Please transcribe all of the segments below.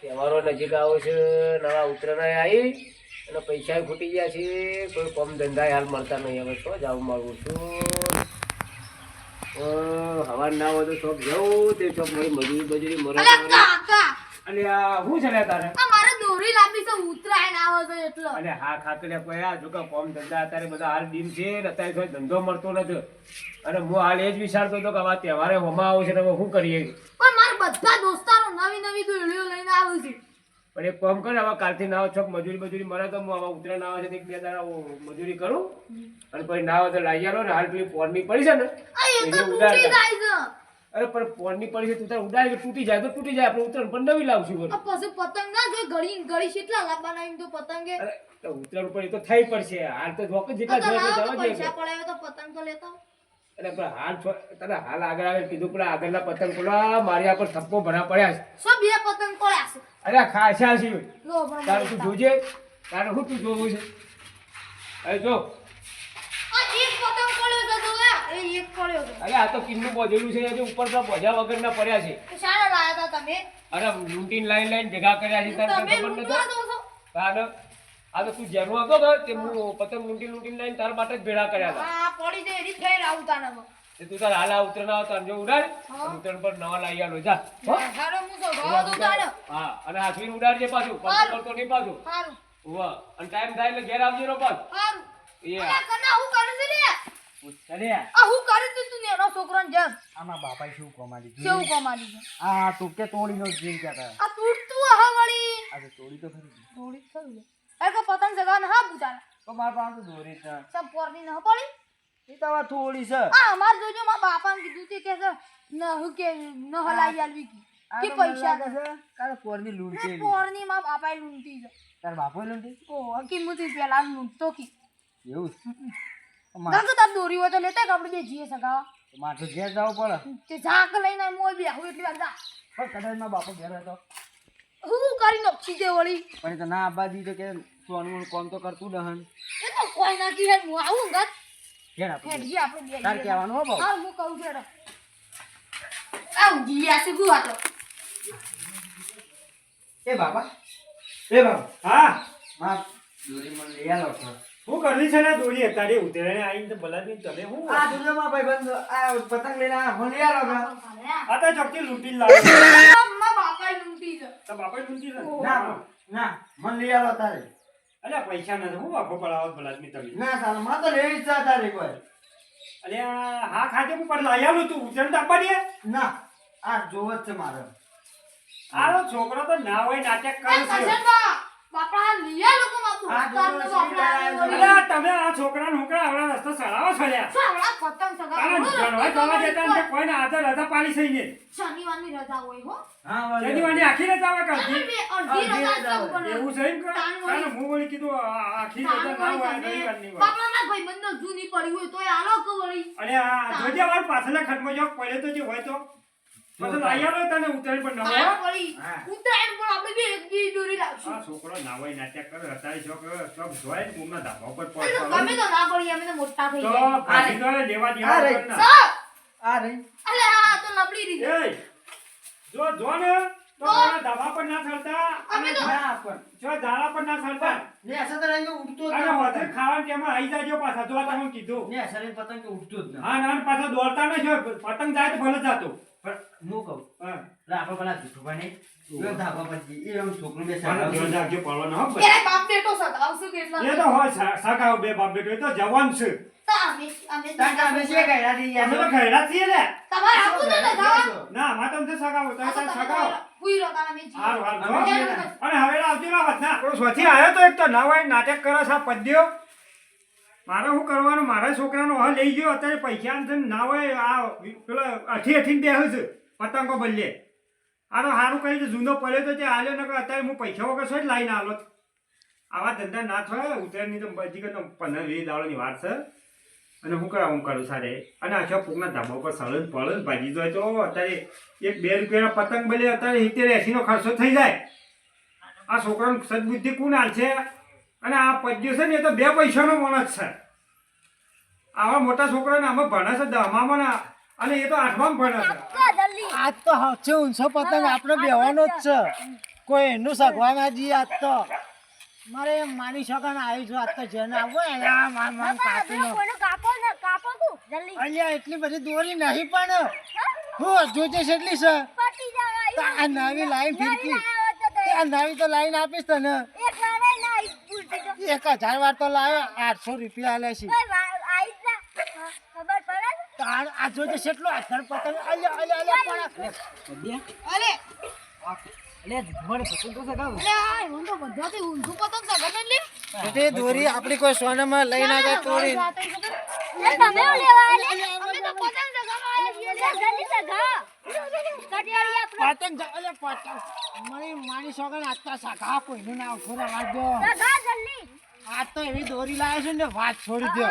તહેવારો નજીક આવે છે, નવા ઉત્તરાયણ આવી અને પૈસા ખૂટી ગયા છે, કોઈ કોમ ધંધા હાલ મળતા નહીં. હવે તો જવું માગું છું. હવા ના હોય તો ચોક જવું, તે શોખ મારી મજૂરી મજૂરી મરે અને આ હું છે ને તારે? આ મારે દોરી લાંબી છે ઉતરાયણ આવે છે એટલો. અને હા ખાતર કોઈ આ જો કે કોમ ધંધા અત્યારે બધા હાલ દિન છે ને અત્યારે કોઈ ધંધો મળતો નથી. અને હું હાલ એ જ વિચારતો હતો કે આવા તહેવારે હોમાં આવું છે તો હવે શું કરીએ? પણ મારા બધા દોસ્તારો નવી નવી દોરીઓ લઈને આવું છે. પણ એક કામ કરે હવે કાલથી નાવ છોક મજૂરી મજૂરી મળે તો હું આવા ઉતરાયણ આવે છે એક બે દાડા મજૂરી કરું. અને પછી ના હોય તો લાવી આલો ને હાલ પેલી પોરની પડી છે ને આ અરે પણ પોણની પડી છે તું તાર ઉડાડી કે તૂટી જાય તો તૂટી જાય. આપણે ઉતરણ પણ નવી લાવશું બોલ પછી પતંગ ના જોઈ ગળી ઘડી કેટલા લાંબા એમ તો પતંગે. અરે તો ઉતરણ પર એ તો થઈ પડશે. હાલ તો જોક જેટલા તો જોઈએ તો જવા પૈસા પડાવે તો પતંગ તો લેતા. અરે પણ હાલ તને હાલ આગળ આવે કીધું પણ આગળના પતંગ પેલા મારી પર થપ્પો ભરા પડ્યા છે. સો બે પતંગ પડ્યા છે. અરે ખાસા છે. તારું તું જોજે? તારું શું તું જોવું છે? અરે જો આ એક પતંગ પડ્યો છે તો એ એક પડ્યો છે. અરે આ તો કિન્નું બોજેલું છે હજુ ઉપર તો બોજા વગરના પડ્યા છે. તો શાના લાયા હતા તમે? અરે લૂંટીન લાઈન લાઈન ભેગા કર્યા છે તારે ખબર નથી તારે આ તો તું જેનો હતો ને તે હું પતંગ લૂંટી લૂંટીને લાઈન તાર માટે જ ભેળા કર્યા હતા હા પડી જાય એની ફેર આવતા તાને તે તું તાર હાલા આ ઉતરણ આવતા જો ઉડાડ. અને ઉતરણ પર નવા લાવી આલો જા. હો? હારો હું તો ભાવ દઉં હા અને હાથવીને ઉડાડજે પાછું. પડતો પડતો નહીં પાછું. સારું વાહ અને ટાઈમ થાય એટલે ઘેર આવજે રો પાછ સારું એ કના હું કરું છું લે આ હું કરે તું છોકરાને આમાં બાપાએ શું કમાડી કેવું કમાડી છે આ તું કે તોડીનો જીવ કહેતા આ તૂટતું હા વળી. આજે તોડી તો ખરી. થોડી થયું લે એ કે પતંગ જગાને હા બુજારા તો મારા પાસે તો દોરી છે. સબ પોરની ન પડી? એ તો હવે થોડી છે. આ અમાર જોજો મારા બાપાને કીધું તે કે છે ન હું કે ન હલાઈ આલવી કી. કે પૈસા લાગે છે કાલે પોરની લૂંટ પોરની માં બાપાએ લૂંટી છે. તાર બાપો લૂંટી? ઓ કિંમતી પેલા લૂંટતો કી. એવું મારે તાર દોરી હોય તો લેતા કે આપણે બે જીએ સગાવા મારે તો ઘેર જવું પડે. તે ઝાક લઈને મોય બે હું એટલી વાર જા. પણ કદાચ બાપો ઘેર હતો હું કરી નોખી દે વળી. પણ તો ના આપવા દીધો કે સોનું કોમ તો કરતું દહન એ તો કોઈ હું આવું ગત ઘેર. આપું આપણે બે તાર કહેવાનું હો હા હું કહું હેડો. આવું જીયા છે ગુવા તો એ બાપા. એ હા. માં દોરી મને લઈ આલો કરવી છે ને દોરી અત્યારે ઉતરાયણે આવીને તો બલાદની તમે હું? આ માં ભાઈ બંધ આ પતંગ લઈને આ મને લઈ આ તો ચોકી લૂંટી લાવે મારા બાપાએ લૂંટી જ તો બાપા લૂંટી લે ના ના મન લઈ આલો તારે અલ્યા પૈસા નથી હું આખો પડાવત બલાદની તમે? ના સારું માં તો લેવી જ તારે કોઈ. અલ્યા હા ખાતે હું પર લાવી આલું તું ઉતરાયણ તાપડી ના આ જોવ જ છે મારે. આરો છોકરો તો ના હોય નાટક કરે છે. બાપા લીયા લોકો તમે આ છોકરા આવડા રસ્તો ચડાવો છો ને કોઈને આદર રજા પાડી છે ને શનિવારની રજા હોય હો. હા જેની આખી રજા હોય. એવું છે એમ કે? હું બોલી કીધું આખી રજા ના હોય જૂની પડી હોય તોય આલો કે વળી. અને આ જોજે વાર પાછલા ખટમાં જો પડે તો જે હોય તો? પછી લાઈ તને ઉતરાયણ પણ ના હોય તાણ વળી હા. ઉત્તરાયણ પણ આપણે બે એક દી દોરી લાવશું આ છોકરો નાવાય નાટ્ય કરે અત્યારે શોખ શોખ જોય ને ધાબા પર એ તમે તો ના પડી અમે તો મોટા થઈ તો ભાગી તો લેવા દેવા રહી. આ રહી. અલે આ તો નબળી રીતે જો જો ને તો તારા ધાબા પર ના ચડતા. અમે તો ના પણ જો ઝાડા પર ના ચડતા. ને અસર તો રહીને ઉઠતો જ વધે પતંગ. તેમાં આઈ જાજો પાછા જો તમને કીધું. ને અસર પતંગ તો ઉઠતો જ ના હા ના પાછા દોડતા ન જો પતંગ જાય તો ભલે જાતો. પણ હું કહું આપણે પેલા જૂઠુભાઈ ને ધાબા પર જઈએ. એ આમ બે પણ સારા ધ્યાન રાખજો પડવાનો હો ત્યારે બાપ બેટો સગાવશું કેટલા એ તો હોય સા- બે બાપ બેટો એ તો જવાન છે. તો અમે અમે થી અમે તો છીએ? ને. તમારે આપવું ને ગાવા ના અમારે તમને સગાવો તાર સગાવો તારા મેં હારું હારું. અને હવે આવજો ના. વાત ના સ્વથી આવ્યો તો એક તો ના હોય નાટક કરો છો પદ્યો. મારે શું કરવાનું? મારા છોકરાનો હલ લઈ ગયો. અત્યારે પૈસા છે ને હોય, આ પેલો અઠી અઠીને બેહું છે, પતંગો બદલે. આ તો સારું કહી જૂનો પડ્યો તો તે આલ્યો ને અત્યારે હું પૈસા વગર છો જ લાવીને આલો. આવા ધંધા ના થાય. ઉત્તરાયણની તો બજી કે પંદર વીસ દાડોની વાત છે. અને હું કરા હું કરું સારે. અને આખા પૂકના ધાબા ઉપર સળન પડન ભાજી જાય તો અત્યારે એક બે રૂપિયાનો પતંગ બદલે અત્યારે સિત્તેર એંસીનો ખર્ચો થઈ જાય. આ છોકરાનું સદબુદ્ધિ કોણ હાલ છે અને આ પદ્ય છે ને એ તો બે પૈસાનો માણસ છે. આવા મોટા છોકરાને આમાં ભણે છે દહમામાં ને. અને એ તો આઠમાં ભણે છે. આજ તો હાચે ઊંચો પતંગ આપણે બેવાનો જ છે. કોઈ એનું સગવાના જી આજ તો. મારે એમ માની શકો ને આવી છું આજ તો જેને આવો આ માર માર કાપી નો કોઈનો કાપો ને કાપો તું જલ્દી. અલ્યા એટલી બધી દોરી નહીં પણ. હું જોજે છે એટલી છે. આ નવી લાઈન ફીરકી આ નવી તો લાઈન આપીશ તને. એક ના હજાર વાર તો લાવ્યો આઠસો રૂપિયા લે છે કોઈ વાર આઈ જા ખબર પડે તો આ આ જોજે છે આધાર પતંગ અલ્યા અલ્યા અલ્યા પણ અલે જુઠવાડે પસંદ તો સગાવ અરે આ હું તો બધાથી ઊંધું પતંગ સગન લે તે દોરી આપણી કોઈ સોનામાં લઈને આ જાય તોડી તમે લેવા અમે તો પતંગ સગાવા આલે છીએ સગા કટિયાળી આપણે પતંગ અલ્યા પતંગ મારી સોગન તો કોઈનું ના જલ્દી. એવી દોરી લાવે છે ને વાત છોડી દો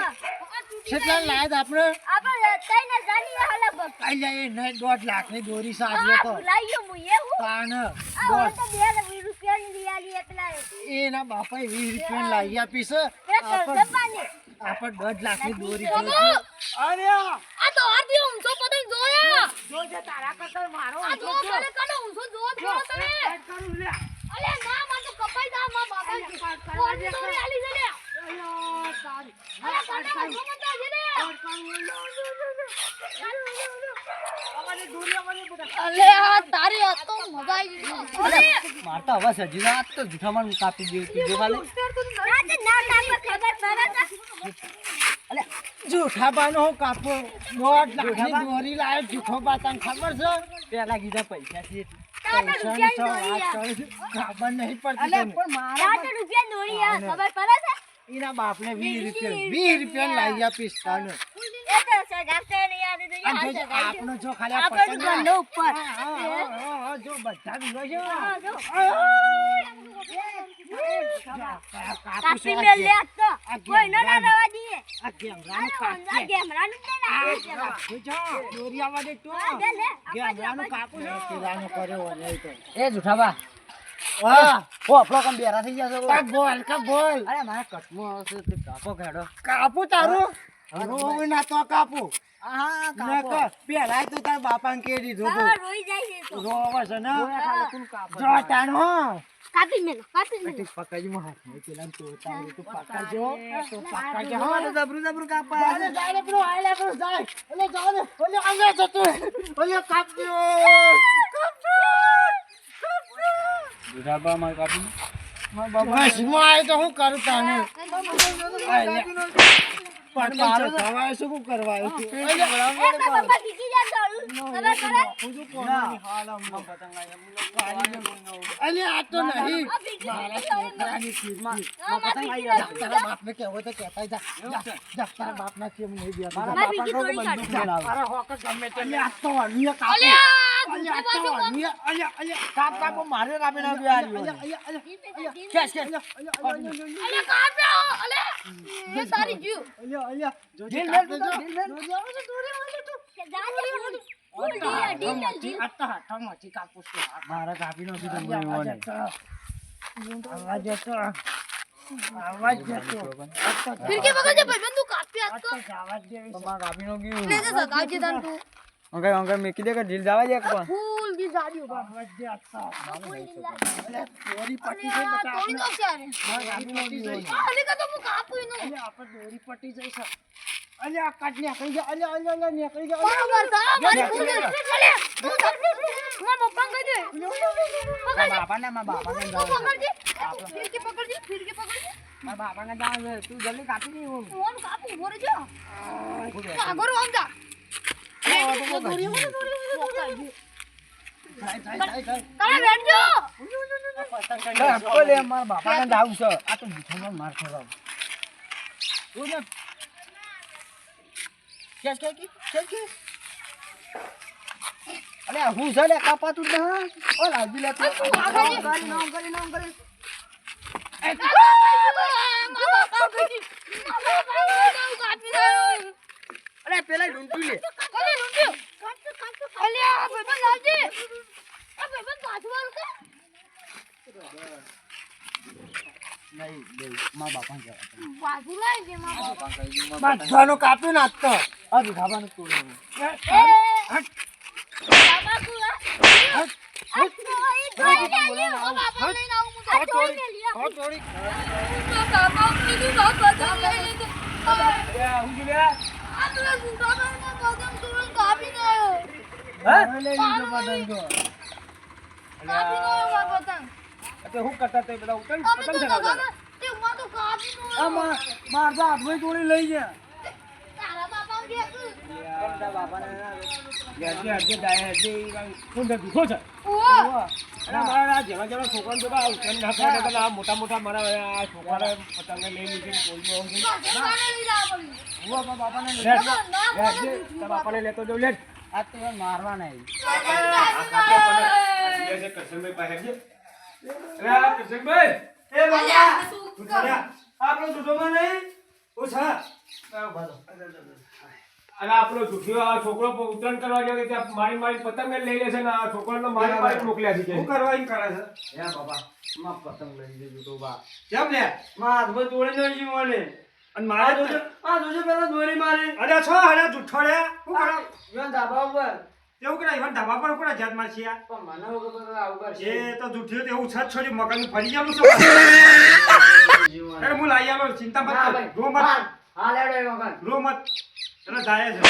કેટલા લાયા આપણે? આપણે તઈને જાની હાલે બક અલ્યા એ નહીં દોઢ લાખની દોરી સાજી આ તો. હું આ એટલા એના બાપા વીસ રૂપિયા લાવી આપીશ આપણે જપાની આપણે દોઢ દોરી અરે આ તો આરતી ઊંચો પતંગ જોયા જોજે કરતા મારો આ જો મને કને જો જો. તમે કાટ કરું લે. અલે ના માં તો કપાઈ દા માં બાબા જી. કાટ કરું, કોણ તો આલી છે અયો તારી. અલે કાટ કને જો મત આજે લે કાટ કરું, લો, લો, લો, લો. અમારી દોરી, બધા. અલે આ તારી આ તો મજા આવી ગઈ. મારતા હવા સજી ના તો જૂઠામાં કાપી દે તું જો ખાલી ના ના ખબર પડે છે જૂઠા બાનો હું કાપો દોઢ લાખની દોરી લાવે જૂઠો બા તને ખબર છે પેલા કીધા પૈસા છે તાતા પૈસાની રૂપિયાની તો દોરી વાત આ કરું છું. ખબર નહીં પડતી તને. તાતા રૂપિયાની દોરી આ ખબર પડે છે એના બાપને વીસ રૂપિયા વીસ રૂપિયા લાવી. આપણો જો ખાલી આ ઉપર. જો બધા વિલો છે. કાપું છું લે તો. આ કોઈનો ના રવા દઈએ. આ ગેમરાનું આ ગેમરાનું જ નહીં આ નાખીએ છે. કાપું છું. દોરી આવવા દે તું. હા, લે, લે. આપવા દે, ગેમરાનું કાપું છું. પેલાનો કર્યો નહીં તો. એ જૂઠાબા હા, કમ બેરા થઈ ગયા છો બોલ કા બોલ અરે મારા કટમાં આવશે કાપો ખેડો કાપું તારું રોવું ના તો કાપું. પેલા તું તાર બાપાને કે દીધું તું. રોવે છે ને? ખાલી તું કાપો. જો તાણ હો. કાપી મેલો, કાપી મેલો. પકડજી માં હાથ નહીં પેલા તો તારું તું પકડજો. તું પકડજો. હો હા જબરું જબરું કાપા. જાને જાને પેલો આયલા પેલો જાય. ઓલે જાને ઓલે અંદર જતો ઓલે કાપજો. જૂઠાબા માર કાપી. બસમાં તો હું કરું તાને? પણ મારો શું કરવા? આવ્યો અલે આ તો નહીં મારા છોકરાની જાય. તારા બાપને કહેવો તો કહેતા જા. જા, તારા બાપના કેમ નહીં બેઠા? મારા તોડી કાઢ. જા, તારા હોક ગમે તે. આ તો અન્ય કાપો. અલ્યા, અલે આ તો અન્ય, અલે, અલે, કાપ, કાપો, મારે કાપી નાખ્યું આ રહ્યું. અલે, અલે, અલે, ખેંચ, ખેંચ. અલે, અલે, અલે, અલે, અલે, કાપ્યો, અલે. એ તારી જીવ. અલે, અલે. જોજે, ઢીલ, કાપે ઢીલ, જો. ઢીલ, ઢીલ. જોજે, આવે છે, દોરી આવે છે તું. કે જા, જા, તો છું. મારા કાપી નો કીધું હતો. આવાજ હતો. આવાજ હતો. આ તો ભાઈબંધ, તું કાપી આજ તો. આ તો જવા જ જેવી છે. મારા કાપી નો કીધું લે, લે, સગાવજે તાન તું. અંકલ અંકલ મેકી દે કે ઢીલ જવા દે એક ફૂલ દી જાડી ઊભા. જે. ફૂલ દી જાડી. અલે, દોરી પટી છે આ તોડી દો ક્યારે? મારા કાપી નાખી છે. આ તો હું કાપું એનું. આપણે દોરી પટી જાય છે. અલે, આ કાચ નીકળી ગયા. અલે, અલે, અલે, નીકળી. અલે, બરોબર તો, મારી દી. અલે, તું ધર. મારા પપ્પાને કહી દે. પકડજે. બાપાને મારા બાપાને તું પકડજે. ફિરકી પકડજે, ફિરકી પકડજે. મારા બાપાને છે તું જલ્દી કાપી દે હું આમ કાપું, ઊભો રહેજો. આગળ આમ જા. બેઠજો. આપો લે મારા બાપાને જાવું છે આ તો માર ખાવા ખેંચ, ખેંચ, ખેંચ, ખેંચ. અરે હું છે ને કાપાતું જ ના ઓ લાજી લે તું આગળ જી. નામ કરી નામ કરી બાપા બાપા દે. અરે પેલા ઢૂંઢી લે અલે, લૂંટ્યો. અલે, આ ભાઈબંધ લાવજે. આ ભાઈબંધ કાચવાલ કે? નહીં બે મારા પાછું લાવી દે મારા બધાનું કાપ્યું ને આજ તો આ ભીખાભાનું તોડ્યું. એ બાબા તું આ આ તો એ જોઈ લે ઓ બાબા લઈને આવું હું તો જોઈ લે લ્યા આ તોડી. તો બાબા કીધું બાબા તો લઈ લીધું મા બાપા તુરંત કાપી ગયો હવે લઈ લીધો પતંગો. કાપી ગયો મારો પતંગ આ તો હું? કરતા તે બધા ઉતર અમે તો પતંગ ચગાવતા? બગાડો તે માં તો કાપી આ ગયો મા- માર તો હાથમાં તોડી લઈ ગયા. મોટા મોટા મારા આ છોકરાને પતંગે લઈ લીધી. બાપાને જાવ લેતો જાઉં, લેટ. આ તો જીએ છે કરશનભાઈ પાસે, કરશનભાઈ, એ ચાલ્યા. આપણો દૂધોમાં નહીં અરે આપણો આ છોકરો ઉત્તરાયણ કરવા ગયો ત્યાં મારી મારી પતંગ જ લઈ લેશે ને આ છોકરાને મારી મારી મોકલ્યા છે શું કરવા એમ કરે છે? હે બાબા માં પતંગ લઈ લેજો તો બા કેમ લે? માં હાથમાં તોડી લઈ ગયું મને અને મારા જોજો આ જોજો પેલા દોરી મારી. અરે છો અરે જુઠ્ઠો રે. શું કરો? ઈવન ધાબા ઉપર. એવું કરે ઈવન ધાબા પર કોના જાત મારશી આ પણ મને વગર ખબર આવું કરશે. એ તો જુઠ્ઠું તેવું છત છોડી મગન ફરી જવાનું છે. અરે હું લાઈ આલો ચિંતા મત કર. રો મત હા લેડો મગન રો મત તને દાય છે.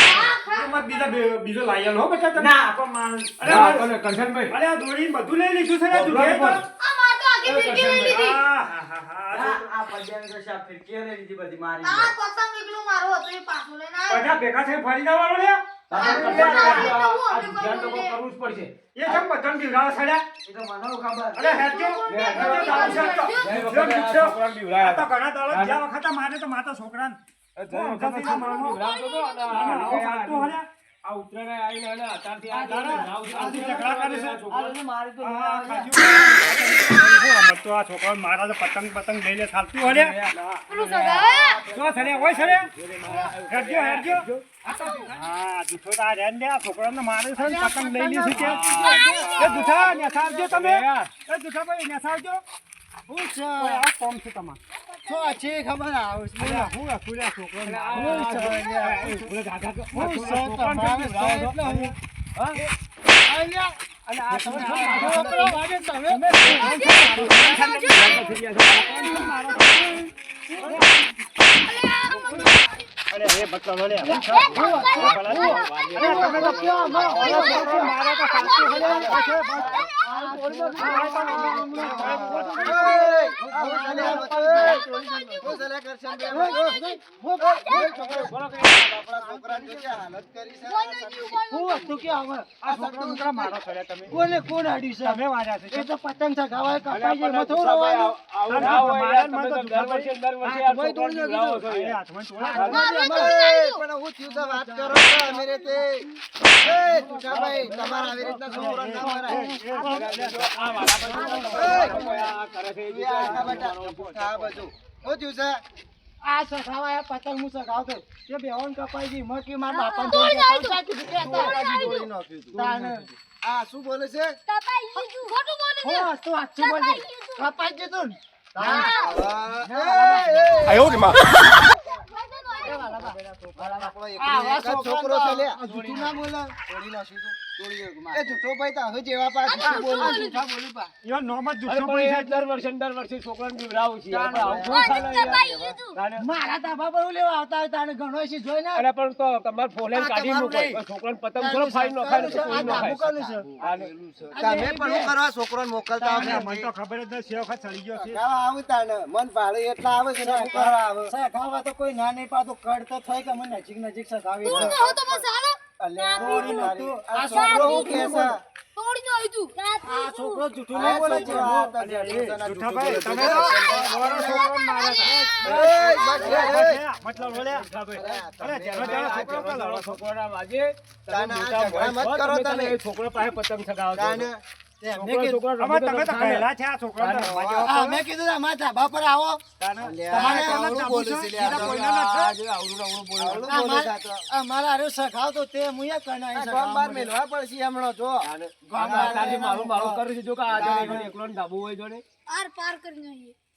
મત બીજા બીજો લાઈ આલો બેટા તને ના પણ મારું અરે ના, મારે- અરે આ દોરી બધું લઈ લીધું છે ને જુઠ્ઠે તો આ માર તો આખી ફિરકી લઈ લીધી. હા હા હા હા આ પદ્યાની કશી આ ફિરકીઓ લઈ લીધી બધી મારી આ પતંગ એકલો મારો હતો એ પાછો લઈને આવ્યો. બધા ભેગા થઈને ફરી જવાનું લે? આપણે કરશનભાઈ, આ- આ ધ્યાન તો. આ છોકરો- છોકરો. મારા પતંગ પતંગ લઈ લે ચાલતું હલે પેલું સગાયા હોય છડે હેડજો હેડજો. હા જૂઠો તો આ રેન દે આ છોકરાને મારે છે ને પતંગ લઈ લીધું છે એ જૂઠા નેસાવજો તમે. એ જૂઠા ભાઈ નેસાવજો. શું છે? આ કોમ છે તમારે. શું છે ખબર આવું. છે? હું ખુલ્યા છોકરો. હું છે, છે છો? છોકરો. કોને કોણ અડ્યું છે અમે વાર્યા છે એ તો પતંગ ચગાવાય અલ્યા, કપાઈ જાય થોડું રવાનું. આવું ના હોય તમે દર વર્ષે દર વર્ષે આ છો. હાથમાં ચોળા જ. પણ હું થયું તો વાત કરો છો અમે રે તે એ ટુકાભાઈ તમારા આવી રીતના છોકરો ના મરાય આ સખાવાય પતંગ હું સખાવતો તે બેહોન કપાઈ ગઈ મકી માર બાપા. આ શું બોલે છે કપાઈ ગયું. ખોટું બોલે છે. હું. કપાઈ ગયું તું ને? આ, એ, એ, એ. આપણો એકલો આવા એક જ છોકરો છે લે જૂઠું ના બોલે. તોડી નાખ્યું તોડી નાખ્યું. એ જૂઠો ભાઈ તો હવે જેવા પા જૂઠું બોલે આ છે. જૂઠા બોલી પા. ઈવન નોમ જ અરે જુઠ્ઠો પણ પડી યાર, છે. દર વર્ષે દર વર્ષે છોકરાને બીવડાવું છીએ. આપણે આવું કોણ થોડું ચાલે કપાઈ યાર. ગયું તું? તાને- મારા તાબા પર લેવા આવતા હોય તાને ઘણો છે જોઈ ને. અરે પણ તો તમારે ફોલેન કાઢી મૂકો. છોકરાને પતંગ થોડો ફાડી નખાય ને તો કોઈ આ ખાય. ધાબુ કોનું છે? આને- તમે પણ શું કરવા છોકરોને મોકલતા હોય મને તો ખબર જ નથી વખત ચડી ગયો છે. ખાવા આવું તાને મન ભાડે એટલા આવે છે ને શું આવે. સખાવા તો કોઈ ના નહીં પાતો કડ તો થાય કે મને નજીક નજીક સગાવી હો તો આ છોકરો છોકરો શું છે તોડી નો તું. આ છોકરો જૂઠું નહીં બોલે છે છોકરો ને જૂઠા. ભાઈ તમે મારો છોકરો મારે. મતલબ બોલે જૂઠા ભાઈ. અરે જેનો જેનો છોકરો આ પેલો. છોકરાના વાજે તમે તાને આ મોટા ઝઘડા મત કરો તમે તમે. છોકરો પાસે પતંગ ચગાવો છો. તાને એમને છોકરો- કીધું- છોકરો આમાં રમતો તમે તો થાય ને. છે આ છોકરાને તો રમવા જેવો આ મેં કીધું અમારા ધાબા પર કરું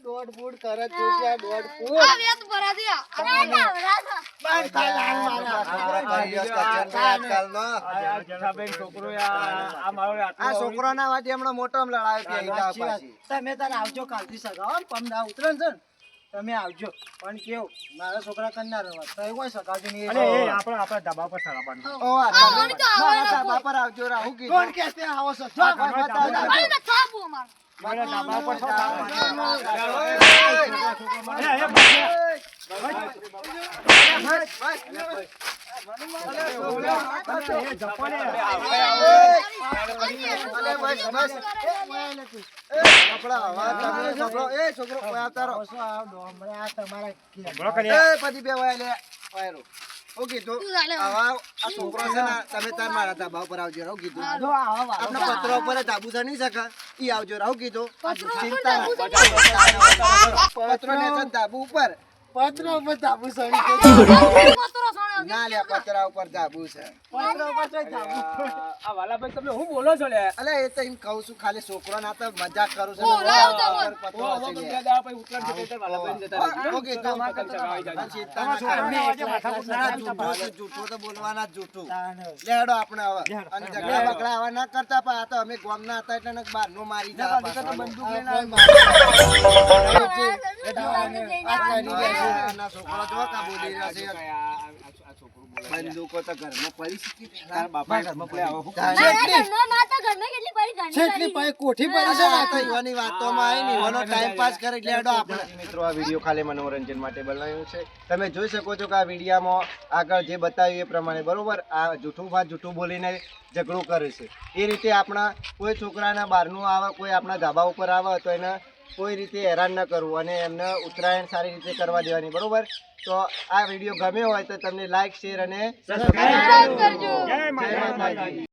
દોઢ ફૂટ કરે ચોટિયા દોઢ ફૂટ બંધ થાય લાઈન મારા. છોકરો ના રહ્યો છે કચન ભાઈ આજકાલનો. આ જસાબેન છોકરો આ આ મારો આટલો આ છોકરાના વાટી હમણાં મોટો લડાયો. તમે તારે આવજો કાલથી સગાવો ને પમદા ઉતરણ છે ને તમે આવજો પણ કેવું મારા છોકરા કન્યા રહેવા તો કોઈ સગાવજો નહીં અરે એ આપણે આપણા ધાબા પર ચડાવવાનું ઓ, મારા ધાબા પર આવજો રાહુ. કોણ કે આવો છો જો ધાબા પર- મારે તો મારા ધાબા પર છો ધાબા ઓય, અરે એ બસ એ જપો લે અલે બસ, બસ. એ, કપડા, હવે તમે છોકરો, પછી બે વાય લે. હું કીધું. આવા આ છોકરો છે ને તમે તાર મારા ધાબા ઉપર આવજો રાહુ કીધું. જો આવો વાળો. આપણે પત્ર ઉપર ધાબુ છે નહીં શકે? ઈ આવજો રાહુ કીધું. પત્રો ઉપર ચિંતા. પત્રો ને ધાબુ ઉપર. પત્ર ઉપર ધાબુ પત્રો સોનો ના લે પતરા ઉપર ધાબુ છે પત્ર ઉપર તો ધાબુ. આ વાલાભાઈ તમે શું બોલો છો લે અલે એ તો એમ કહું છું ખાલી છોકરો ના તો મજાક કરું છું ઓ, લાવ તો બોલ. પત્રો ઓ, હશે હવે લે. બે દાડા પછી ઉત્તરાયણ જતા રહેતા જતા રહેજો. ઓકે તો પતંગ ચગાવી જાજો. ચિંતા ના કરો. અમે એકલા એકલા ના, સગાવતા જૂઠું તો બોલવાના જ લે હેડો આપણે હવે અને ઝઘડા બગડા આવા ના કરતા પણ આ તો અમે ગામના હતા એટલે બાર નો મારી જા બંદૂક લઈને ના છોકરો જો કા બોલી રહ્યા છે. બંદૂકો તો ઘરમાં પડી શીખી તારા બાપા ઘરમાં પડ્યા હવે શું છેટલી કોઠી પડી છે? આ યુવાની વાતોમાં આવીને યુવાનો ટાઈમ પાસ કરે એટલે હેડો આપણે. મિત્રો આ વીડિયો ખાલી મનોરંજન માટે બનાવ્યું છે. તમે જોઈ શકો છો કે આ વિડીયામાં આગળ જે બતાવ્યું એ પ્રમાણે બરોબર આ જૂઠું વાત જૂઠું બોલીને ઝઘડો કરે છે. એ રીતે આપણા કોઈ છોકરાના બહારનું આવે કોઈ આપણા ધાબા ઉપર આવે તો એને કોઈ રીતે હેરાન ન કરવું અને એમને ઉત્તરાયણ સારી રીતે કરવા દેવાની બરોબર? તો આ વીડિયો ગમ્યો હોય તો તમને લાઈક શેર અને જય કરજો. જય માતાજી.